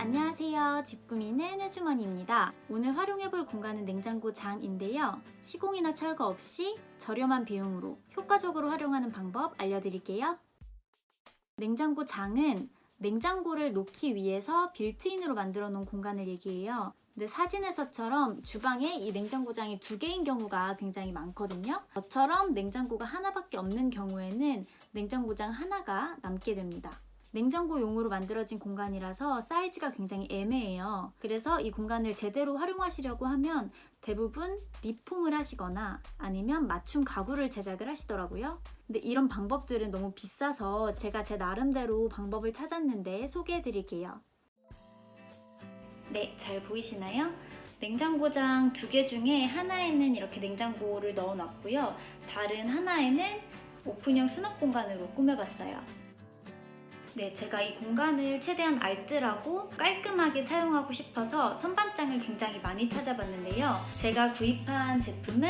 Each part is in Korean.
안녕하세요. 집 꾸미는 해주머니입니다. 오늘 활용해볼 공간은 냉장고 장인데요. 시공이나 철거 없이 저렴한 비용으로 효과적으로 활용하는 방법 알려드릴게요. 냉장고 장은 냉장고를 놓기 위해서 빌트인으로 만들어 놓은 공간을 얘기해요. 근데 사진에서처럼 주방에 이 냉장고장이 두 개인 경우가 굉장히 많거든요. 저처럼 냉장고가 하나밖에 없는 경우에는 냉장고장 하나가 남게 됩니다. 냉장고용으로 만들어진 공간이라서 사이즈가 굉장히 애매해요. 그래서 이 공간을 제대로 활용하시려고 하면 대부분 리폼을 하시거나 아니면 맞춤 가구를 제작을 하시더라고요. 근데 이런 방법들은 너무 비싸서 제가 제 나름대로 방법을 찾았는데 소개해 드릴게요. 네, 잘 보이시나요? 냉장고장 두 개 중에 하나에는 이렇게 냉장고를 넣어 놨고요. 다른 하나에는 오픈형 수납 공간으로 꾸며봤어요. 네, 제가 이 공간을 최대한 알뜰하고 깔끔하게 사용하고 싶어서 선반장을 굉장히 많이 찾아봤는데요. 제가 구입한 제품은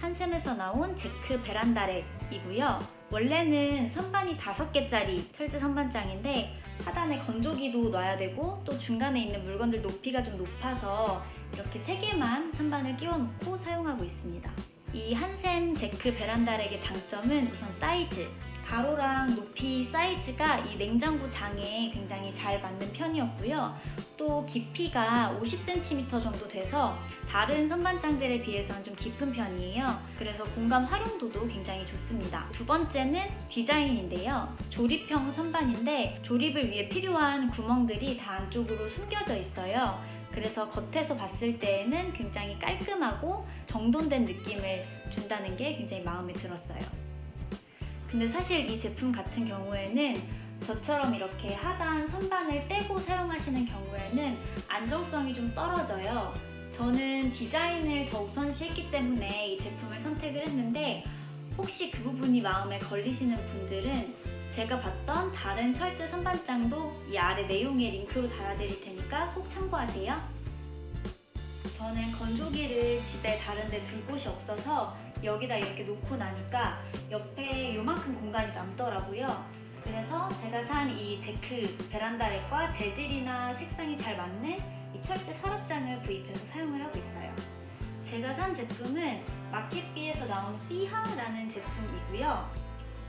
한샘에서 나온 제크 베란다렉이고요. 원래는 선반이 5개짜리 철제 선반장인데 하단에 건조기도 놔야 되고 또 중간에 있는 물건들 높이가 좀 높아서 이렇게 3개만 선반을 끼워 놓고 사용하고 있습니다. 이 한샘 제크 베란다렉의 장점은 우선 사이즈, 가로랑 높이 사이즈가 이 냉장고 장에 굉장히 잘 맞는 편이었고요. 또 깊이가 50cm 정도 돼서 다른 선반장들에 비해서는 좀 깊은 편이에요. 그래서 공간 활용도도 굉장히 좋습니다. 두 번째는 디자인인데요. 조립형 선반인데 조립을 위해 필요한 구멍들이 다 안쪽으로 숨겨져 있어요. 그래서 겉에서 봤을 때에는 굉장히 깔끔하고 정돈된 느낌을 준다는 게 굉장히 마음에 들었어요. 근데 사실 이 제품 같은 경우에는 저처럼 이렇게 하단 선반을 떼고 사용하시는 경우에는 안정성이 좀 떨어져요. 저는 디자인을 더 우선시했기 때문에 이 제품을 선택을 했는데 혹시 그 부분이 마음에 걸리시는 분들은 제가 봤던 다른 철제 선반장도 이 아래 내용에 링크로 달아드릴 테니까 꼭 참고하세요. 저는 건조기를 집에 다른 데 둘 곳이 없어서 여기다 이렇게 놓고 나니까 요만큼 공간이 남더라고요. 그래서 제가 산 이 제크 베란다렉과 재질이나 색상이 잘 맞는 이 철제 서랍장을 구입해서 사용을 하고 있어요. 제가 산 제품은 마켓비에서 나온 삐하라는 제품이고요.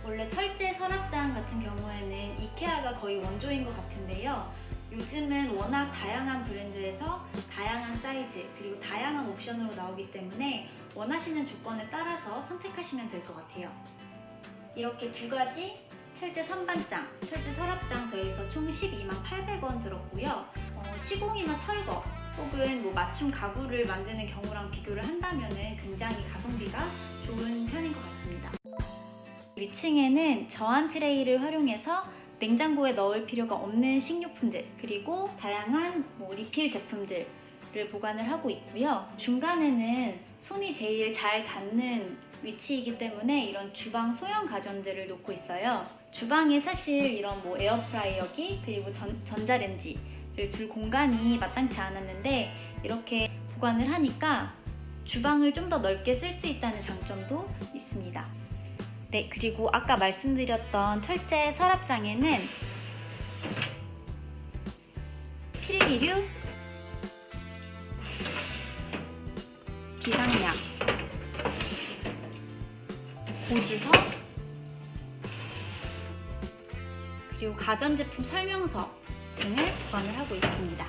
원래 철제 서랍장 같은 경우에는 이케아가 거의 원조인 것 같은데요. 요즘은 워낙 다양한 브랜드에서 다양한 사이즈 그리고 다양한 옵션으로 나오기 때문에 원하시는 조건에 따라서 선택하시면 될 것 같아요. 이렇게 두 가지 철제 선반장, 철제 서랍장 더해서 총 12만 800원 들었고요. 어, 시공이나 철거 혹은 뭐 맞춤 가구를 만드는 경우랑 비교를 한다면 굉장히 가성비가 좋은 편인 것 같습니다. 위층에는 저한 트레이를 활용해서 냉장고에 넣을 필요가 없는 식료품들 그리고 다양한 뭐 리필 제품들을 보관을 하고 있고요. 중간에는 손이 제일 잘 닿는 위치이기 때문에 이런 주방 소형 가전들을 놓고 있어요. 주방에 사실 이런 뭐 에어프라이어기 그리고 전, 전자레인지를 둘 공간이 마땅치 않았는데 이렇게 보관을 하니까 주방을 좀 더 넓게 쓸 수 있다는 장점도 있습니다. 네, 그리고 아까 말씀드렸던 철제 서랍장에는 필기류, 비상약, 고지서, 그리고 가전제품 설명서 등을 보관을 하고 있습니다.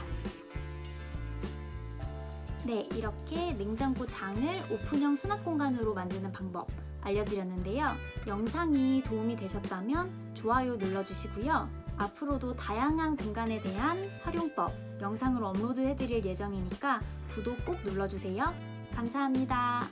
네, 이렇게 냉장고 장을 오픈형 수납 공간으로 만드는 방법 알려드렸는데요. 영상이 도움이 되셨다면 좋아요 눌러주시고요. 앞으로도 다양한 공간에 대한 활용법 영상으로 업로드해드릴 예정이니까 구독 꼭 눌러주세요. 감사합니다.